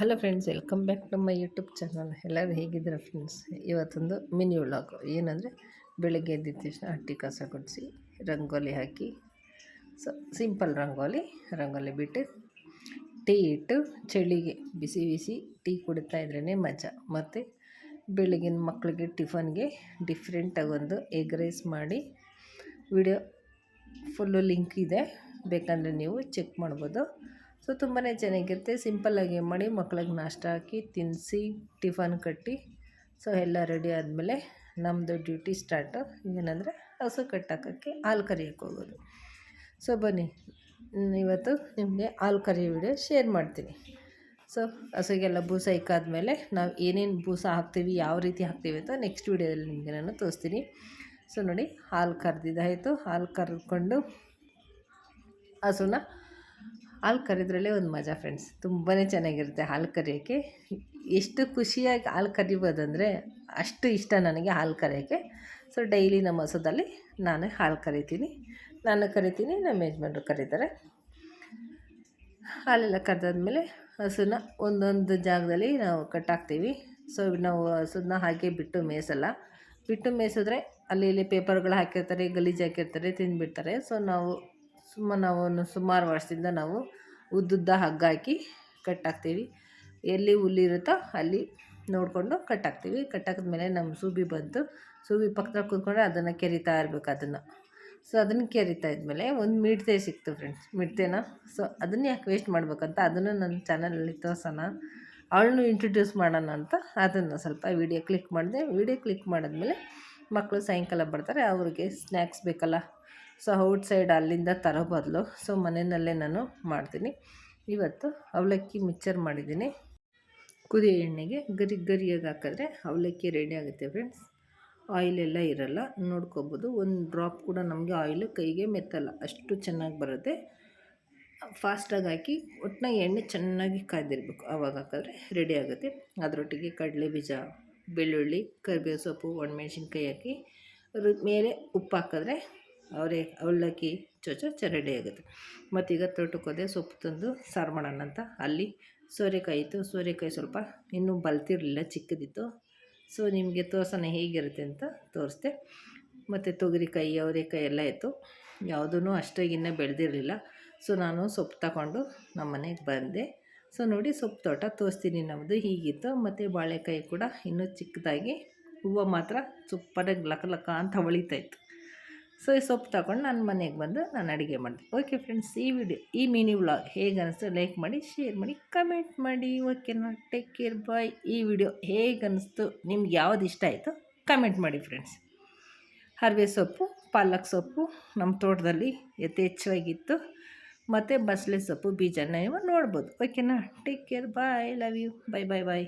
Hello friends welcome back to my YouTube channel ಎಲ್ಲರೂ ಹೇಗಿದ್ದೀರಾ friends ಇವತ್ತೊಂದು ಮಿನಿ ವ್ಲಾಗ್ ಏನಂದರೆ ಬೆಳಗ್ಗೆ ಎದ್ದಿದ ತಕ್ಷಣ ಹಟ್ಟಿ ಕಸ ಗುಡಿಸಿ ರಂಗೋಲಿ ಹಾಕಿ, ಸೊ ಸಿಂಪಲ್ ರಂಗೋಲಿ ರಂಗೋಲಿ ಬಿಟ್ಟು ಟೀ ಇಟ್ಟು ಚಳಿಗೆ ಬಿಸಿ ಬಿಸಿ ಟೀ ಕುಡಿತಾ ಇದ್ರೇ ಮಜಾ. ಮತ್ತು ಬೆಳಗಿನ ಮಕ್ಕಳಿಗೆ ಟಿಫನ್ಗೆ ಡಿಫ್ರೆಂಟಾಗಿ ಒಂದು ಎಗ್ ರೈಸ್ ಮಾಡಿ ವಿಡಿಯೋ ಫುಲ್ಲು ಲಿಂಕ್ ಇದೆ. ಬೇಕಂದರೆ ನೀವು ಚೆಕ್ ಮಾಡ್ಬೋದು. ಸೊ ತುಂಬಾ ಚೆನ್ನಾಗಿರುತ್ತೆ. ಸಿಂಪಲ್ಲಾಗಿ ಮಾಡಿ ಮಕ್ಳಿಗೆ ನಾಷ್ಟ ಹಾಕಿ ತಿನ್ನಿಸಿ ಟಿಫನ್ ಕಟ್ಟಿ, ಸೊ ಎಲ್ಲ ರೆಡಿ ಆದಮೇಲೆ ನಮ್ಮದು ಡ್ಯೂಟಿ ಸ್ಟಾರ್ಟು. ಏನಂದರೆ ಹಸು ಕಟ್ಟಾಕೋಕ್ಕೆ ಹಾಲು ಕರಿಯೋಕ್ಕೆ ಹೋಗೋದು. ಸೊ ಬನ್ನಿ, ಇವತ್ತು ನಿಮಗೆ ಹಾಲು ಕರಿಯೋ ವಿಡಿಯೋ ಶೇರ್ ಮಾಡ್ತೀನಿ. ಸೊ ಹಸುಗೆಲ್ಲ ಬೂಸ ಇಕ್ಕಾದ್ಮೇಲೆ ನಾವು ಏನೇನು ಬೂಸ ಹಾಕ್ತೀವಿ, ಯಾವ ರೀತಿ ಹಾಕ್ತೀವಿ ಅಂತ ನೆಕ್ಸ್ಟ್ ವೀಡಿಯೋದಲ್ಲಿ ನಿಮಗೆ ನಾನು ತೋರಿಸ್ತೀನಿ. ಸೊ ನೋಡಿ, ಹಾಲು ಕರೆದಿದ್ದಾಯಿತು. ಹಾಲು ಕರೆದುಕೊಂಡು ಹಸುನ ಹಾಲು ಕರಿದ್ರಲ್ಲೇ ಒಂದು ಮಜಾ ಫ್ರೆಂಡ್ಸ್ ತುಂಬಾ ಚೆನ್ನಾಗಿರುತ್ತೆ ಹಾಲು ಕರಿಯೋಕ್ಕೆ. ಎಷ್ಟು ಖುಷಿಯಾಗಿ ಹಾಲು ಕರಿಬೋದಂದರೆ ಅಷ್ಟು ಇಷ್ಟ ನನಗೆ ಹಾಲು ಕರೆಯೋಕ್ಕೆ. ಸೊ ಡೈಲಿ ನಮ್ಮ ಹಸುದಲ್ಲಿ ನಾನು ಹಾಲು ಕರಿತೀನಿ. ನಾನು ಕರಿತೀನಿ, ನಮ್ಮ ಯಜಮಾನ್ರು ಕರೀತಾರೆ. ಹಾಲೆಲ್ಲ ಕರೆದಾದ್ಮೇಲೆ ಹಸುನ ಒಂದೊಂದು ಜಾಗದಲ್ಲಿ ನಾವು ಕಟ್ಟಾಕ್ತೀವಿ. ಸೊ ನಾವು ಹಸುನ ಹಾಗೆ ಬಿಟ್ಟು ಮೇಯಿಸಲ್ಲ. ಬಿಟ್ಟು ಮೇಯಿಸಿದ್ರೆ ಅಲ್ಲಿ ಇಲ್ಲಿ ಪೇಪರ್ಗಳು ಹಾಕಿರ್ತಾರೆ, ಗಲೀಜು ಹಾಕಿರ್ತಾರೆ, ತಿಂದುಬಿಡ್ತಾರೆ. ಸೊ ನಾವು ಸುಮ್ಮನೆ ನಾವು ಸುಮಾರು ವರ್ಷದಿಂದ ನಾವು ಉದ್ದುದ್ದ ಹಗ್ಗ ಹಾಕಿ ಕಟ್ಟಾಕ್ತೀವಿ. ಎಲ್ಲಿ ಹುಲ್ಲಿರುತ್ತೋ ಅಲ್ಲಿ ನೋಡಿಕೊಂಡು ಕಟ್ಟಾಕ್ತೀವಿ. ಕಟ್ಟಾಕಿದ್ಮೇಲೆ ನಮ್ಮ ಸೂಬಿ ಬಂತು ಸೂಬಿ ಪಕ್ಕದಲ್ಲಿ ಕೂತ್ಕೊಂಡ್ರೆ ಅದನ್ನು ಕೆರಿತಾ ಇರಬೇಕು ಅದನ್ನು. ಸೊ ಅದನ್ನು ಕೆರಿತಾ ಇದ್ಮೇಲೆ ಒಂದು ಮಿಡ್ತೆ ಸಿಕ್ತು ಫ್ರೆಂಡ್ಸ್ ಮಿಡ್ತೆನ? ಸೊ ಅದನ್ನು ಯಾಕೆ ವೇಸ್ಟ್ ಮಾಡಬೇಕಂತ ಅದನ್ನು ನನ್ನ ಚಾನಲಲ್ಲಿ ತೋರ್ಸೋಣ. ಅವಳನ್ನು ಇಂಟ್ರೊಡ್ಯೂಸ್ ಮಾಡೋಣ ಅಂತ ಅದನ್ನು ಸ್ವಲ್ಪ ವೀಡಿಯೋ ಕ್ಲಿಕ್ ಮಾಡಿದೆ. ವೀಡಿಯೋ ಕ್ಲಿಕ್ ಮಾಡಿದ್ಮೇಲೆ ಮಕ್ಕಳು ಸಾಯಂಕಾಲ ಬರ್ತಾರೆ. ಅವ್ರಿಗೆ ಸ್ನ್ಯಾಕ್ಸ್ ಬೇಕಲ್ಲ? ಸೊ ಔಟ್ ಸೈಡ್ ಅಲ್ಲಿಂದ ತರೋ ಬದಲು. ಸೊ ಮನೆಯಲ್ಲೇ ನಾನು ಮಾಡ್ತೀನಿ. ಇವತ್ತು ಅವಲಕ್ಕಿ ಮಿಕ್ಚರ್ ಮಾಡಿದ್ದೀನಿ. ಕುದಿ ಎಣ್ಣೆಗೆ ಗರಿ ಗರಿಯಾಗಿ ಹಾಕಿದ್ರೆ ಅವಲಕ್ಕಿ ರೆಡಿ ಆಗುತ್ತೆ ಫ್ರೆಂಡ್ಸ್ ಆಯಿಲ್ ಎಲ್ಲ ಇರಲ್ಲ, ನೋಡ್ಕೋಬೋದು. ಒಂದು ಡ್ರಾಪ್ ಕೂಡ ನಮಗೆ ಆಯಿಲ್ ಕೈಗೆ ಮೆತ್ತಲ್ಲ, ಅಷ್ಟು ಚೆನ್ನಾಗಿ ಬರುತ್ತೆ. ಫಾಸ್ಟಾಗಿ ಹಾಕಿ ಒಟ್ಟಿನಾಗ ಎಣ್ಣೆ ಚೆನ್ನಾಗಿ ಕಾಯ್ದಿರಬೇಕು. ಆವಾಗ ಹಾಕಿದ್ರೆ ರೆಡಿ ಆಗುತ್ತೆ. ಅದರೊಟ್ಟಿಗೆ ಕಡಲೆ ಬೀಜ, ಬೆಳ್ಳುಳ್ಳಿ, ಕರಿಬೇವು ಸೊಪ್ಪು, ಒಣಮೆಣ್ಸಿನ್ಕಾಯಿ ಹಾಕಿ ಮೇಲೆ ಉಪ್ಪು ಹಾಕಿದ್ರೆ ಅವರೇ ಅವಲಕ್ಕಿ ಚೊಚ ರೆಡಿ ಆಗುತ್ತೆ. ಮತ್ತೀಗ ತೋಟಕ್ಕೆ ಸೊಪ್ಪು ತಂದು ಸಾರು ಮಾಡೋಣ ಅಂತ. ಅಲ್ಲಿ ಸೋರೆಕಾಯಿ ಇತ್ತು. ಸೋರೆಕಾಯಿ ಸ್ವಲ್ಪ ಇನ್ನೂ ಬಲ್ತಿರಲಿಲ್ಲ, ಚಿಕ್ಕದಿತ್ತು. ಸೊ ನಿಮಗೆ ತೋರ್ಸೋಣ ಹೇಗಿರುತ್ತೆ ಅಂತ ತೋರಿಸ್ದೆ. ಮತ್ತು ತೊಗರಿಕಾಯಿ, ಅವರೆಕಾಯಿ ಎಲ್ಲ ಇತ್ತು. ಯಾವುದೂ ಅಷ್ಟಾಗಿನ್ನ ಬೆಳೆದಿರಲಿಲ್ಲ. ಸೊ ನಾನು ಸೊಪ್ಪು ತಗೊಂಡು ನಮ್ಮ ಮನೆಗೆ ಬಂದೆ. ಸೊ ನೋಡಿ ಸೊಪ್ಪು ತೋಟ ತೋರಿಸ್ತೀನಿ ನಮ್ಮದು ಹೀಗಿತ್ತು. ಮತ್ತು ಬಾಳೆಕಾಯಿ ಕೂಡ ಇನ್ನೂ ಚಿಕ್ಕದಾಗಿ ಹೂವು ಮಾತ್ರ ಸೂಪರಾಗಿ ಲಕ ಲಕ ಅಂತ ಹೊಳಿತಾಯಿತ್ತು ಸೊ ಈ ಸೊಪ್ಪು ತಗೊಂಡು ನಾನು ಮನೆಗೆ ಬಂದು ನಾನು ಅಡುಗೆ ಮಾಡಿದೆ. ಓಕೆ ಫ್ರೆಂಡ್ಸ್ ಈ ವಿಡಿಯೋ ಈ ಮಿನಿ ವ್ಲಾಗ್ ಹೇಗೆ ಅನಿಸ್ತು ಲೈಕ್ ಮಾಡಿ ಶೇರ್ ಮಾಡಿ ಕಮೆಂಟ್ ಮಾಡಿ. ಓಕೆನಾ ಟೇಕ್ ಕೇರ್ ಬಾಯ್ ಈ ವಿಡಿಯೋ ಹೇಗೆ ಅನಿಸ್ತು, ನಿಮ್ಗೆ ಯಾವ್ದು ಇಷ್ಟ ಆಯಿತು ಕಮೆಂಟ್ ಮಾಡಿ ಫ್ರೆಂಡ್ಸ್ ಹರಿವೆ ಸೊಪ್ಪು, ಪಾಲಕ್ ಸೊಪ್ಪು ನಮ್ಮ ತೋಟದಲ್ಲಿ ಯಥೇಚ್ಛವಾಗಿತ್ತು. ಮತ್ತು ಬಸಳೆ ಸೊಪ್ಪು ಬೀಜನ ನೀವು ನೋಡ್ಬೋದು. ಓಕೆನಾ take care bye love you bye bye bye